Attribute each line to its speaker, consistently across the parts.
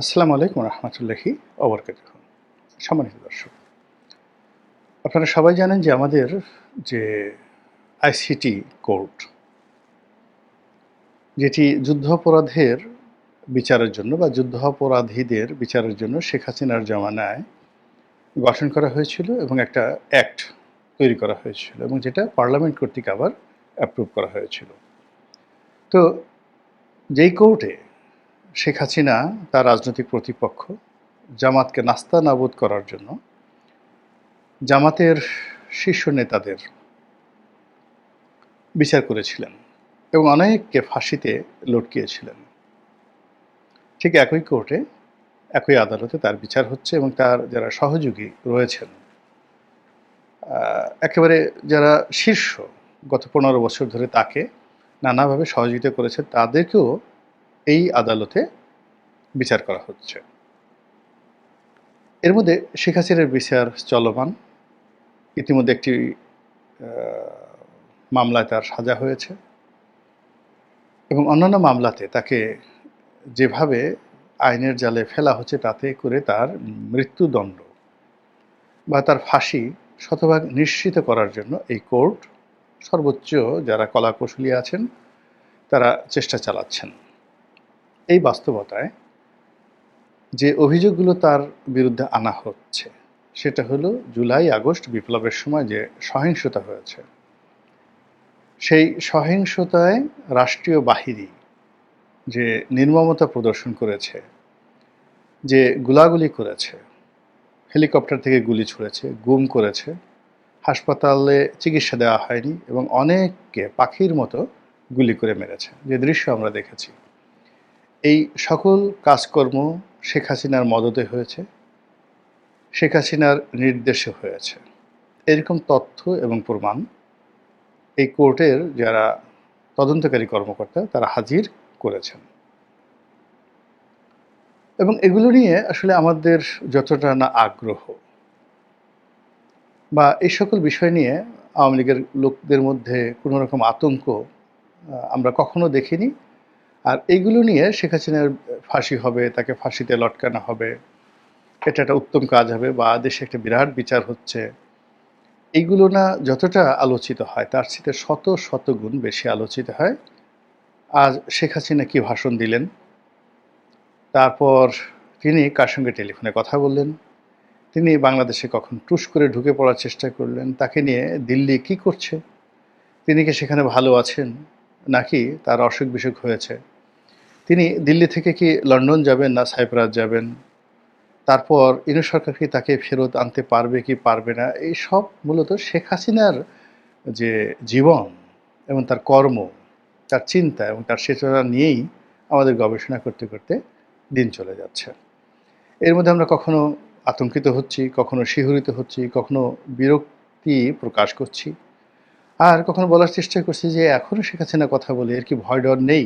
Speaker 1: আসসালামু আলাইকুম রহমতুল্লাহি অবরকাত সম্মানিত দর্শক, আপনারা সবাই জানেন যে আমাদের যে আইসিটি কোর্ট, যেটি যুদ্ধাপরাধের বিচারের জন্য বা যুদ্ধাপরাধীদের বিচারের জন্য শেখ হাসিনার জমানায় গঠন করা হয়েছিল এবং একটা অ্যাক্ট তৈরি করা হয়েছিল এবং যেটা পার্লামেন্ট কর্তৃক আবার অ্যাপ্রুভ করা হয়েছিল। তো যেই কোর্টে শেখ হাসিনা তার রাজনৈতিক প্রতিপক্ষ জামাতকে নাস্তা নাবুদ করার জন্য জামাতের শীর্ষ নেতাদের বিচার করেছিলেন এবং অনেককে ফাঁসিতে লটকিয়েছিলেন। ঠিক একই কোর্টে একই আদালতে তার বিচার হচ্ছে এবং তার যারা সহযোগী রয়েছেন একেবারে যারা শীর্ষ গত পনেরো বছর ধরে তাকে নানাভাবে সহযোগিতা করেছে তাদেরকেও এই আদালতে বিচার করা হচ্ছে। এর মধ্যে শেখ হাসিনার বিচার চলমান। ইতিমধ্যে একটি মামলায় তার সাজা হয়েছে। এবং অন্যান্য মামলাতে তাকে যেভাবে আইনের জালে ফেলা হচ্ছে তাতে করে তার মৃত্যুদণ্ড বা তার ফাঁসি শতভাগ নিশ্চিত করার জন্য এই কোর্ট সর্বোচ্চ যারা কলাকৌশলী আছেন, তারা চেষ্টা চালাচ্ছেন। এই বাস্তবতায় যে অভিযোগগুলো তার বিরুদ্ধে আনা হচ্ছে, সেটা হলো জুলাই, আগস্ট বিপ্লবের সময় যে সহিংসতা হয়েছে। সেই সহিংসতায় রাষ্ট্রীয় বাহিনী যে নির্মমতা প্রদর্শন করেছে, যে গুলাগুলি করেছে, হেলিকপ্টার থেকে গুলি ছুঁড়েছে, গুম করেছে, হাসপাতালে চিকিৎসা দেওয়া হয়নি এবং অনেককে পাখির মতো গুলি করে মেরেছে। যে দৃশ্য আমরা দেখেছি। এই সকল কাজকর্ম শেখ হাসিনার মদতে হয়েছে, শেখ হাসিনার নির্দেশে হয়েছে। এরকম তথ্য এবং প্রমাণ এই কোর্টের যারা তদন্তকারী কর্মকর্তা, তারা হাজির করেছেন। এবং এগুলো নিয়ে আসলে আমাদের যতটা না আগ্রহ বা এই সকল বিষয় নিয়ে আওয়ামী লীগের লোকদের মধ্যে কোনো রকম আতঙ্ক আমরা কখনো দেখিনি। আর এইগুলো নিয়ে শেখ হাসিনার ফাঁসি হবে, তাকে ফাঁসিতে লটকানো হবে। এটা একটা উত্তম কাজ হবে বা দেশে একটা বিরাট বিচার হচ্ছে। এইগুলো না যতটা আলোচিত হয়, তার সাথে শত শত গুণ বেশি আলোচিত হয়। আজ শেখ হাসিনা কি ভাষণ দিলেন? তারপর তিনি কার সঙ্গে টেলিফোনে কথা বললেন? তিনি বাংলাদেশে কখন টুস করে ঢুকে পড়ার চেষ্টা করলেন? তাকে নিয়ে দিল্লি কি করছে? তিনি কি সেখানে ভালো আছেন? নাকি তার অসুখ বিসুখ হয়েছে? তিনি দিল্লি থেকে কি লন্ডন যাবেন না সাইপ্রাস যাবেন? তারপর ইনু সরকার কি তাকে ফেরত আনতে পারবে কি পারবে না? এই সব মূলত শেখ হাসিনার যে জীবন এবং তার কর্ম, তার চিন্তা এবং তার চেতনা নিয়েই আমাদের গবেষণা করতে করতে দিন চলে যাচ্ছে। এর মধ্যে আমরা কখনো আতঙ্কিত হচ্ছি, কখনো শিহরিত হচ্ছি, কখনো বিরক্তি প্রকাশ করছি। আর কখনো বলার চেষ্টা করছি যে এখনও শেখ হাসিনা কথা বলে এর কি ভয় ডর নেই?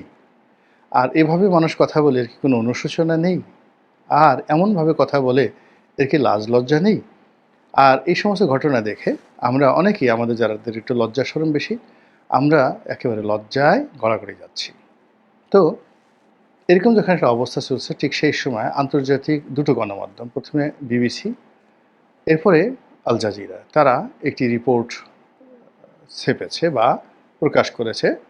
Speaker 1: আর এভাবে মানুষ কথা বলে, এর কি কোনো অনুশোচনা নেই? আর এমনভাবে কথা বলে, এর কি লাজ লজ্জা নেই? আর এই সমস্ত ঘটনা দেখে আমরা অনেকেই, আমাদের যারাদের একটু লজ্জা সরম বেশি, আমরা একেবারে লজ্জায় গড়াগড়ি যাচ্ছি। তো এরকম যখন একটা অবস্থা চলছে, ঠিক সেই সময় আন্তর্জাতিক দুটো গণমাধ্যম, প্রথমে বিবিসি, এরপরে আল জাজিরা, তারা একটি রিপোর্ট ছেপেছে বা প্রকাশ করেছে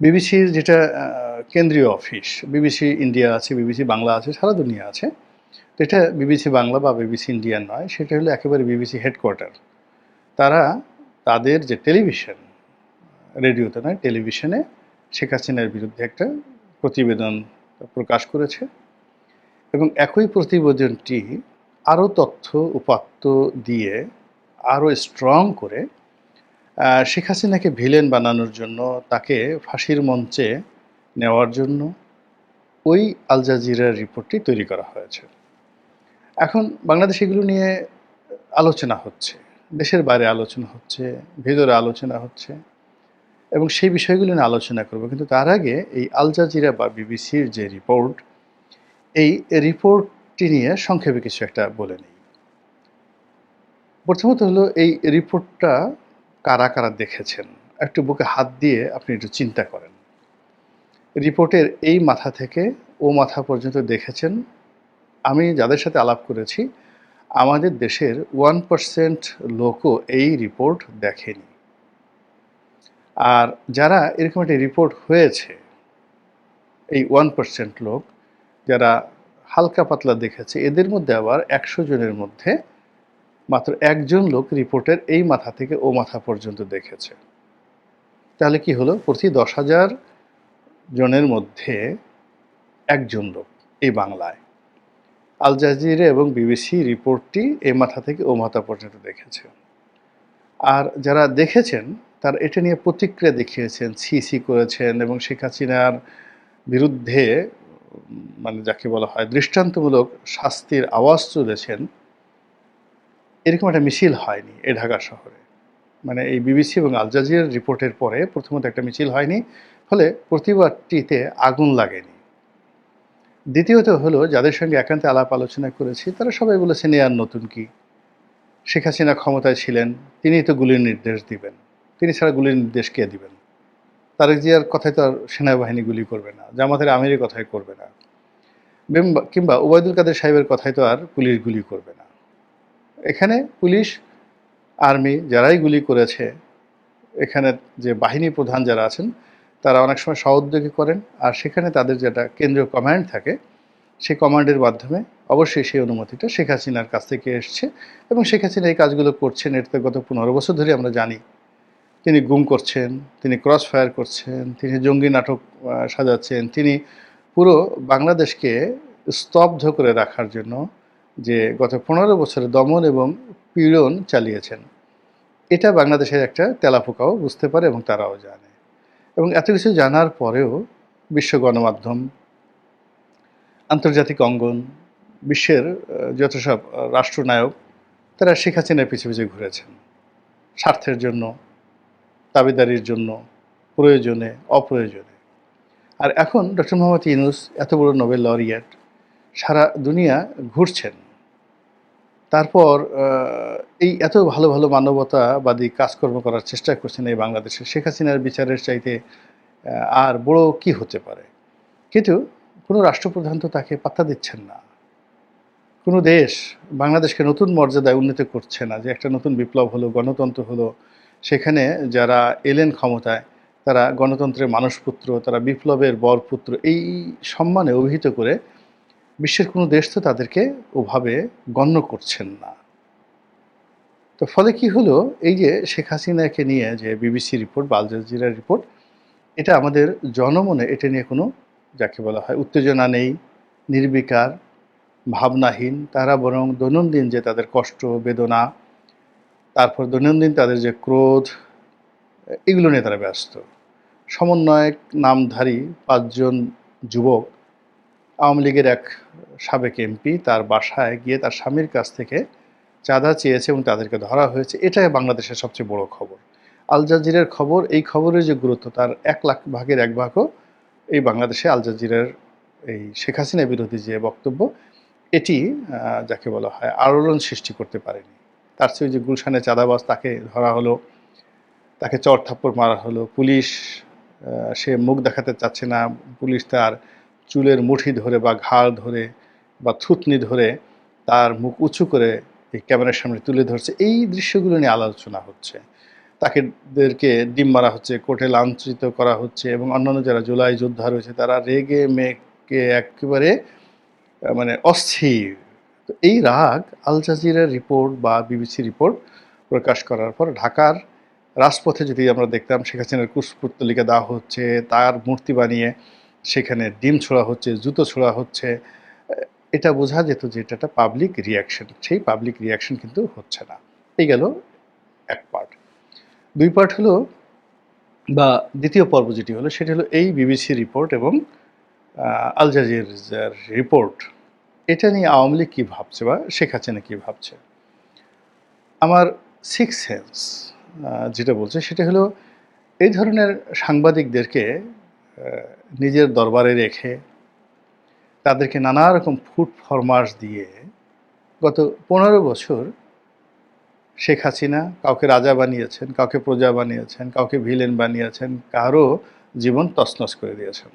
Speaker 1: বিবিসির যেটা কেন্দ্রীয় অফিস বিবিসি ইন্ডিয়া আছে বিবিসি বাংলা আছে, সারা দুনিয়া আছে। তো এটা বিবিসি বাংলা বা বিবিসি ইন্ডিয়ান নয়, সেটা হলো একেবারে বিবিসি হেডকোয়ার্টার তারা তাদের যে টেলিভিশন রেডিওতে নয় টেলিভিশনে শেখ হাসিনার বিরুদ্ধে একটা প্রতিবেদন প্রকাশ করেছে। এবং একই প্রতিবেদনটি আরও তথ্য উপাত্ত দিয়ে আরও স্ট্রং করে শেখ হাসিনাকে ভিলেন বানানোর জন্য তাকে ফাঁসির মঞ্চে নেওয়ার জন্য ওই আল জাজিরার রিপোর্টটি তৈরি করা হয়েছে। এখন বাংলাদেশ এগুলো নিয়ে আলোচনা হচ্ছে, দেশের বাইরে আলোচনা হচ্ছে, ভেতরে আলোচনা হচ্ছে এবং সেই বিষয়গুলো নিয়ে আলোচনা করব। কিন্তু তার আগে এই আল জাজিরা বা বিবিসির যে রিপোর্ট, এই রিপোর্টটি নিয়ে সংক্ষেপে কিছু একটা বলে নিই। প্রথমত হলো এই রিপোর্টটা কারা কারা দেখেছেন? একটু বুকে হাত দিয়ে আপনি একটু চিন্তা করেন। রিপোর্টের এই মাথা থেকে ও মাথা পর্যন্ত দেখেছেন। আমি যাদের সাথে আলাপ করেছি, আমাদের দেশের ওয়ান পার্সেন্ট লোকও এই রিপোর্ট দেখেনি। আর যারা এরকম একটা রিপোর্ট হয়েছে, এই ওয়ান পার্সেন্ট লোক, যারা হালকা পাতলা দেখেছে, এদের মধ্যে আবার একশো জনের মধ্যে মাত্র একজন লোক রিপোর্টের এই মাথা থেকে ও মাথা পর্যন্ত দেখেছে। তাহলে কি হলো? প্রতি দশ হাজার জনের মধ্যে একজন লোক এই বাংলায়। আল জাজিরা এবং বিবিসি রিপোর্টটি এই মাথা থেকে ও মাথা পর্যন্ত দেখেছে। আর যারা দেখেছেন, তারা এটা নিয়ে প্রতিক্রিয়া দেখিয়েছেন, সিসি করেছেন এবং শেখ হাসিনার বিরুদ্ধে মানে যাকে বলা হয় দৃষ্টান্তমূলক শাস্তির আওয়াজ তুলেছেন এরকম একটা মিছিল হয়নি এ ঢাকা শহরে। মানে এই বিবিসি এবং আল জাজিরার রিপোর্টের পরে প্রথমত একটা মিছিল হয়নি, ফলে প্রতিবাদটিতে আগুন লাগেনি। দ্বিতীয়ত হলো, যাদের সঙ্গে একান্তে আলাপ আলোচনা করেছি, তারা সবাই বলেছেন, এ আর নতুন কি? শেখ হাসিনা ক্ষমতায় ছিলেন তিনিই তো গুলির নির্দেশ দিবেন। তিনি ছাড়া গুলির নির্দেশ কে দিবেন? তারেক জিয়ার কথায় তো আর সেনাবাহিনী গুলি করবে না, জামাতের আমিরের কথাই করবে না। কিংবা ওবায়দুল কাদের সাহেবের কথায় তো আর পুলিশ গুলি করবে না। এখানে পুলিশ, আর্মি যারাই গুলি করেছে, এখানে যে বাহিনী প্রধান যারা আছেন, তারা অনেক সময় সহোদ্যোগী করেন আর সেখানে তাদের যেটা কেন্দ্রীয় কমান্ড থাকে, সেই কমান্ডের মাধ্যমে অবশ্যই সেই অনুমতিটা শেখ হাসিনার কাছ থেকে এসছে এবং শেখ হাসিনা এই কাজগুলো করছেন। এটা তো গত পনেরো বছর ধরে আমরা জানি, তিনি গুম করছেন, তিনি ক্রস ফায়ার করছেন, তিনি জঙ্গি নাটক সাজাচ্ছেন, তিনি পুরো বাংলাদেশকে স্তব্ধ করে রাখার জন্য যে গত পনেরো বছরে দমন এবং পীড়ন চালিয়েছেন। এটা বাংলাদেশের একটা তেলাপোকাও বুঝতে পারে এবং তারাও জানে। এবং এত কিছু জানার পরেও বিশ্ব গণমাধ্যম, আন্তর্জাতিক অঙ্গন, বিশ্বের যত সব রাষ্ট্রনায়ক, তারা শেখ হাসিনার পিছু পিছু ঘুরেছেন। স্বার্থের জন্য দাবিদারির জন্য, প্রয়োজনে, অপ্রয়োজনে। আর এখন ডক্টর মোহাম্মদ ইউনুস, এত বড় নোবেল লরিয়েট, সারা দুনিয়া ঘুরছেন। তারপর এই এত ভালো ভালো মানবতাবাদী কাজকর্ম করার চেষ্টা করছেন এই বাংলাদেশে, শেখ হাসিনার বিচারের চাইতে আর বড় কি হতে পারে? কিন্তু কোনো রাষ্ট্রপ্রধান তো তাকে পাত্তা দিচ্ছেন না। কোনো দেশ বাংলাদেশকে নতুন মর্যাদায় উন্নীত করছে না, যে একটা নতুন বিপ্লব হলো, গণতন্ত্র হলো, সেখানে যারা এলেন ক্ষমতায়, তারা গণতন্ত্রের মানুষপুত্র, তারা বিপ্লবের বরপুত্র, এই সম্মানে অভিহিত করে বিশ্বের কোনো দেশ তো তাদেরকে ওভাবে গণ্য করছেন না। তো ফলে কি হলো? এই যে শেখ হাসিনাকে নিয়ে যে বিবিসি রিপোর্ট বা আল রিপোর্ট এটা আমাদের জনমনে এটা নিয়ে কোনো যাকে বলা হয় উত্তেজনা নেই, নির্বিকার, ভাবনাহীন। তারা বরং দৈনন্দিন যে তাদের কষ্ট, বেদনা, তারপর দৈনন্দিন তাদের যে ক্রোধ, এগুলো নিয়ে তারা ব্যস্ত। সমন্বয়ক, নামধারী পাঁচজন যুবক আওয়ামী লীগের এক সাবেক এমপি তার বাসায় গিয়ে তার স্বামীর কাছ থেকে চাঁদা চেয়েছে এবং তাদেরকে ধরা হয়েছে। এটাই বাংলাদেশের সবচেয়ে বড় খবর। আল জাজিরের খবর, এই খবরের যে গুরুত্ব, তার এক লাখ ভাগের এক ভাগও এই বাংলাদেশে আল জাজিরের এই শেখ হাসিনা বিরোধী যে বক্তব্য, এটি যাকে বলা হয় আলোড়ন সৃষ্টি করতে পারেনি। তার চেয়ে যে গুলশানে চাঁদাবাজ তাকে ধরা হলো, তাকে চর থাপ্পড় মারা হলো, পুলিশ সে মুখ দেখাতে চাচ্ছে না, পুলিশ তার চুলের মুঠি ধরে বা ঘাড় ধরে বা থুতনি ধরে তার মুখ উঁচু করে এই ক্যামেরার সামনে তুলে ধরছে। এই দৃশ্যগুলো নিয়ে আলোচনা হচ্ছে। তাকে দেরকে ডিম মারা হচ্ছে, কোর্টে লাঞ্ছিত করা হচ্ছে এবং অন্যান্য যারা জুলাই যোদ্ধা রয়েছে তারা রেগে মেঘকে একেবারে মানে অস্থির। তো এই রাগ আল জাজিরার রিপোর্ট বা বিবিসি রিপোর্ট প্রকাশ করার পর ঢাকার রাজপথে যদি আমরা দেখতাম, শেখ হাসিনার কুশপুত্তলিকা দেওয়া হচ্ছে, তার মূর্তি বানিয়ে সেখানে ডিম ছোড়া হচ্ছে, জুতো ছোড়া হচ্ছে, এটা বোঝা যেত যে এটা একটা পাবলিক রিয়াকশন সেই পাবলিক রিয়াকশন কিন্তু হচ্ছে না। এই গেল এক পার্ট দুই পার্ট হলো, বা দ্বিতীয় পর্ব যেটি হলো, সেটি হলো এই বিবিসি রিপোর্ট এবং আল জাজির রিপোর্ট এটা নিয়ে আওয়ামী লীগ কী ভাবছে বা শেখ হাসিনা কী ভাবছে? আমার সিক্স সেন্স যেটা বলছে সেটা হলো, এই ধরনের সাংবাদিকদেরকে নিজের দরবারে রেখে তাদেরকে নানা রকম ফুড ফরমাস দিয়ে গত পনেরো বছর শেখ হাসিনা কাউকে রাজা বানিয়েছেন, কাউকে প্রজা বানিয়েছেন, কাউকে ভিলেন বানিয়েছেন, কারও জীবন তছনছ করে দিয়েছেন।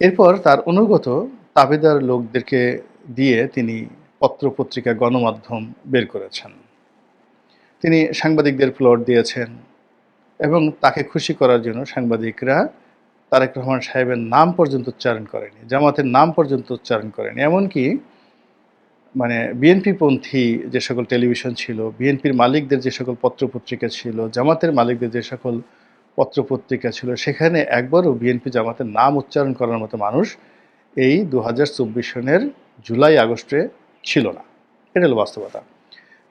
Speaker 1: এরপর তার অনুগত তাবেদার লোকদেরকে দিয়ে তিনি পত্রপত্রিকা, গণমাধ্যম বের করেছেন। তিনি সাংবাদিকদের প্লট দিয়েছেন এবং তাকে খুশি করার জন্য সাংবাদিকরা তারেক রহমান সাহেবের নাম পর্যন্ত উচ্চারণ করেনি, জামাতের নাম পর্যন্ত উচ্চারণ করেনি। এমনকি মানে বিএনপিপন্থী যে সকল টেলিভিশন ছিল, বিএনপির মালিকদের যে সকল পত্রপত্রিকা ছিল, জামাতের মালিকদের যে সকল পত্রপত্রিকা ছিল, সেখানে একবারও বিএনপি জামাতের নাম উচ্চারণ করার মতো মানুষ এই দু হাজার চব্বিশ সনের জুলাই আগস্টে ছিল না। এটা হলো বাস্তবতা।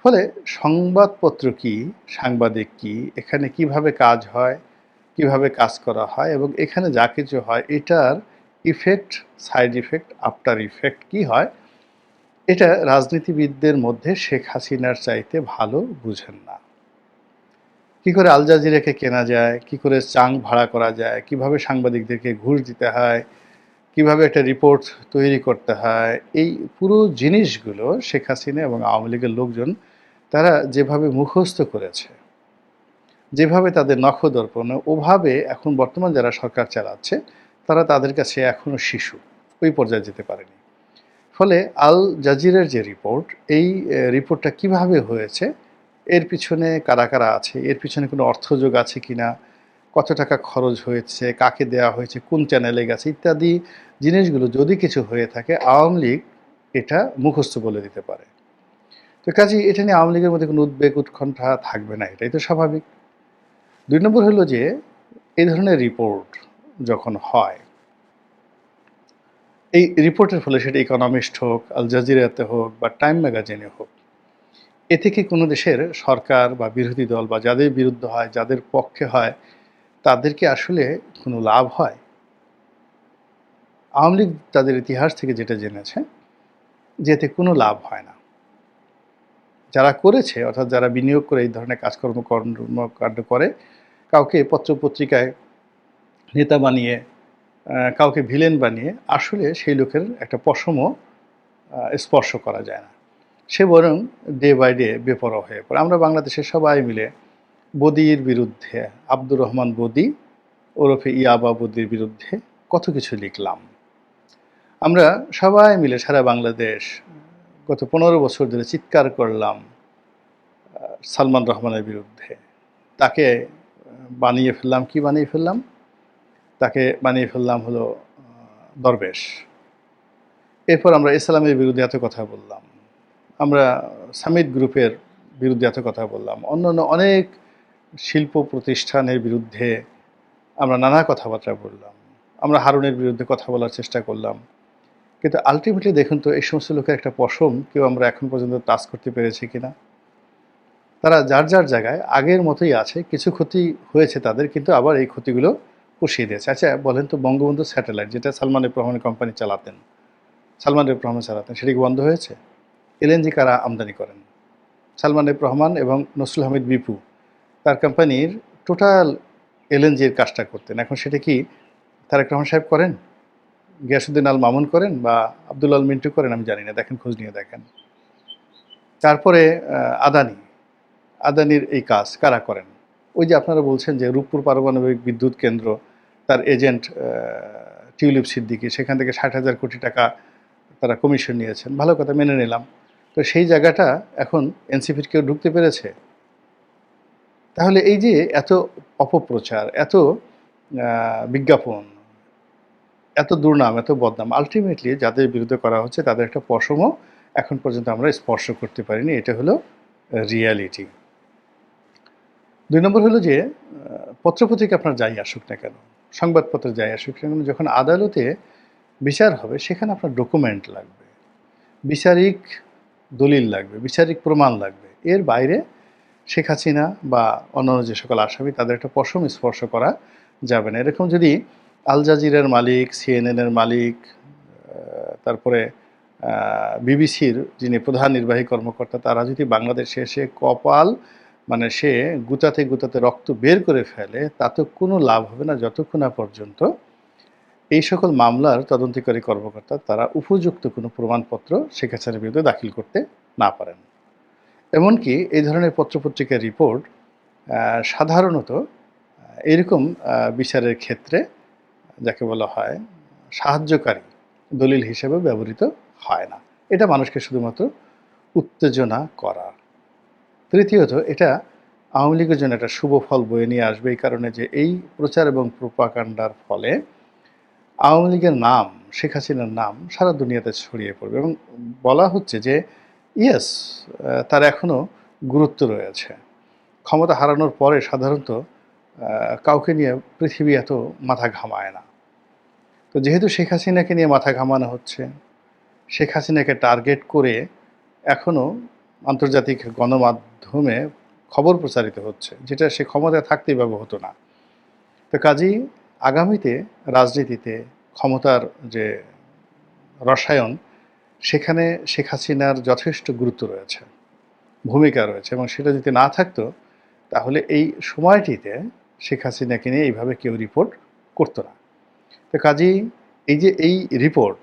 Speaker 1: ফলে সংবাদপত্র কি, সাংবাদিক কি, এখানে কীভাবে কাজ হয় কীভাবে কাজ করা হয় এবং এখানে যা কিছু হয়, এটার effect side effect after effect কি হয়, এটা রাজনীতিবিদদের মধ্যে শেখ হাসিনার চাইতে ভালো বুঝেন না। কি করে আল জাজিরাকে কেনা যায়, কি করে চাং ভাড়া করা যায়, কীভাবে সাংবাদিকদেরকে ঘুষ দিতে হয়, কীভাবে একটা রিপোর্ট তৈরি করতে হয়, এই পুরো জিনিসগুলো শেখ হাসিনা এবং আওয়ামী লীগের লোকজন, তারা যেভাবে মুখস্থ করেছে যেভাবে তাদের নখদর্পণ ওভাবে এখন বর্তমান যারা সরকার চালাচ্ছে, তারা তাদের কাছে এখনও শিশু। ওই পর্যায়ে যেতে পারেনি। ফলে আল জাজিরের যে রিপোর্ট, এই রিপোর্টটা কীভাবে হয়েছে, এর পিছনে কারা কারা আছে, এর পিছনে কোনো অর্থযোগ আছে কিনা, কত টাকা খরচ হয়েছে, কাকে দেওয়া হয়েছে, কোন চ্যানেলে গেছে, ইত্যাদি জিনিসগুলো যদি কিছু হয়ে থাকে, আওয়ামী লীগ এটা মুখস্থ বলে দিতে পারে। তো কাজে এটা নিয়ে আওয়ামী লীগের মধ্যে কোনো উদ্বেগ, উৎকণ্ঠা থাকবে না, এটাই তো স্বাভাবিক। দুই নম্বর হলো যে, এই ধরনের রিপোর্ট যখন হয়, এই রিপোর্টের ফলে সেটা ইকোনমিস্ট হোক আল জাজিরাতে হোক বা টাইম ম্যাগাজিনে হোক, এ থেকে কোনো দেশের সরকার বা বিরোধী দল বা যাদের বিরুদ্ধে হয়, যাদের পক্ষে হয়, তাদেরকে আসলে কোনো লাভ হয়? আওয়ামী লীগ তাদের ইতিহাস থেকে যেটা জেনেছে যেতে কোনো লাভ হয় না। যারা করেছে, অর্থাৎ যারা বিনিয়োগ করে এই ধরনের কাজকর্ম কর্মকাণ্ড করে, কাউকে পত্রপত্রিকায় নেতা বানিয়ে কাউকে ভিলেন বানিয়ে আসলে সেই লোকের একটা পশমও স্পর্শ করা যায় না। সে বরং ডে বাই ডে বেপরোয়া হয়ে পড়ে। আমরা বাংলাদেশের সবাই মিলে বদির বিরুদ্ধে, আব্দুর রহমান বদি ওরফে ইয়াবা বদির বিরুদ্ধে কত কিছু লিখলাম। আমরা সবাই মিলে সারা বাংলাদেশ গত পনেরো বছর ধরে চিৎকার করলাম সালমান রহমানের বিরুদ্ধে। তাকে বানিয়ে ফেললাম, কি বানিয়ে ফেললাম? তাকে বানিয়ে ফেললাম হলো দরবেশ। এরপর আমরা ইসলামের বিরুদ্ধে এত কথা বললাম। আমরা সামিট গ্রুপের বিরুদ্ধে এত কথা বললাম। অন্যান্য অনেক শিল্প প্রতিষ্ঠানের বিরুদ্ধে আমরা নানা কথাবার্তা বললাম। আমরা হারুনের বিরুদ্ধে কথা বলার চেষ্টা করলাম। কিন্তু আলটিমেটলি দেখুন তো, এই সমস্ত লোকের একটা পশম কেউ আমরা এখন পর্যন্ত টাচ করতে পেরেছি কিনা? তারা যার যার জায়গায় আগের মতোই আছে, কিছু ক্ষতি হয়েছে তাদের, কিন্তু আবার এই ক্ষতিগুলো পুষিয়ে দিয়েছে। আচ্ছা বলেন তো বঙ্গবন্ধু স্যাটেলাইট যেটা সালমান রহমান কোম্পানি চালাতেন সালমান রহমান চালাতেন, সেটি বন্ধ হয়েছে? এলএনজি কারা আমদানি করেন? সালমান রহমান এবং নসরুল হামিদ বিপু, তার কোম্পানির টোটাল এলএনজির কাজটা করতেন। এখন সেটা কি তারেক রহমান সাহেব করেন? গিয়াসুদ্দিন আল মামুন করেন বা আব্দুল আল মিন্টু করেন আমি জানি না, দেখেন, খোঁজ নিয়ে দেখেন। তারপরে আদানি। আদানির এই কাজ কারা করেন? ওই যে আপনারা বলছেন যে রূপপুর পারমাণবিক বিদ্যুৎ কেন্দ্র, তার এজেন্ট টিউলিপ সিদ্দিকি, সেখান থেকে ষাট হাজার কোটি টাকা তারা কমিশন নিয়েছেন। ভালো কথা, মেনে নিলাম। তো সেই জায়গাটা এখন এনসিপির কেউ ঢুকতে পেরেছে? তাহলে এই যে এত অপপ্রচার, এত বিজ্ঞাপন এত দুর্নাম, এত বদনাম আলটিমেটলি যাদের বিরুদ্ধে করা হচ্ছে তাদের একটা পশমও এখন পর্যন্ত আমরা স্পর্শ করতে পারিনি। এটা হলো রিয়ালিটি দুই নম্বর হলো যে পত্রপত্রিকা আপনার যাই আসুক না কেন, সংবাদপত্র যাই আসুক না কেন, যখন আদালতে বিচার হবে সেখানে আপনার ডকুমেন্ট লাগবে, বিচারিক দলিল লাগবে, বিচারিক প্রমাণ লাগবে। এর বাইরে শেখ হাসিনা বা অন্যান্য যে সকল আসামি তাদের একটা পশম স্পর্শ করা যাবে না। এরকম যদি আল জাজিরের মালিক সিএনএনের মালিক তারপরে বিবিসির যিনি প্রধান নির্বাহী কর্মকর্তা, তারা যদি বাংলাদেশে এসে কপাল মানে সে গুতাতে গুতাতে রক্ত বের করে ফেলে, তাতে কোনো লাভ হবে না যতক্ষণ না পর্যন্ত এই সকল মামলার তদন্তকারী কর্মকর্তা, তারা উপযুক্ত কোনো প্রমাণপত্র শেখ বিরুদ্ধে দাখিল করতে না পারেন। এমনকি এই ধরনের পত্রপত্রিকার রিপোর্ট সাধারণত এরকম বিচারের ক্ষেত্রে যাকে বলা হয় সাহায্যকারী, দলিল হিসেবে ব্যবহৃত হয় না। এটা মানুষকে শুধুমাত্র উত্তেজনা করা। তৃতীয়ত, এটা আওয়ামী লীগের জন্য একটা শুভ ফল বয়ে নিয়ে আসবে এই কারণে যে এই প্রচার এবং প্রোপাকাণ্ডার ফলে আওয়ামী লীগের নাম, শেখ হাসিনার নাম সারা দুনিয়াতে ছড়িয়ে পড়বে এবং বলা হচ্ছে যে, ইয়েস তার এখনও গুরুত্ব রয়েছে। ক্ষমতা হারানোর পরে সাধারণত কাউকে নিয়ে পৃথিবী এত মাথা ঘামায় না। তো যেহেতু শেখ হাসিনাকে নিয়ে মাথা ঘামানো হচ্ছে, শেখ হাসিনাকে টার্গেট করে এখনও আন্তর্জাতিক গণমাধ্যমে খবর প্রচারিত হচ্ছে, যেটা সে ক্ষমতায় থাকতেই ব্যবহৃত হতো না। তো কাজেই আগামীতে রাজনীতিতে ক্ষমতার যে রসায়ন, সেখানে শেখ হাসিনার যথেষ্ট গুরুত্ব রয়েছে, ভূমিকা রয়েছে এবং সেটা যদি না থাকতো, তাহলে এই সময়টিতে শেখ হাসিনাকে নিয়ে এইভাবে কেউ রিপোর্ট করতো না। তো কাজেই এই যে এই রিপোর্ট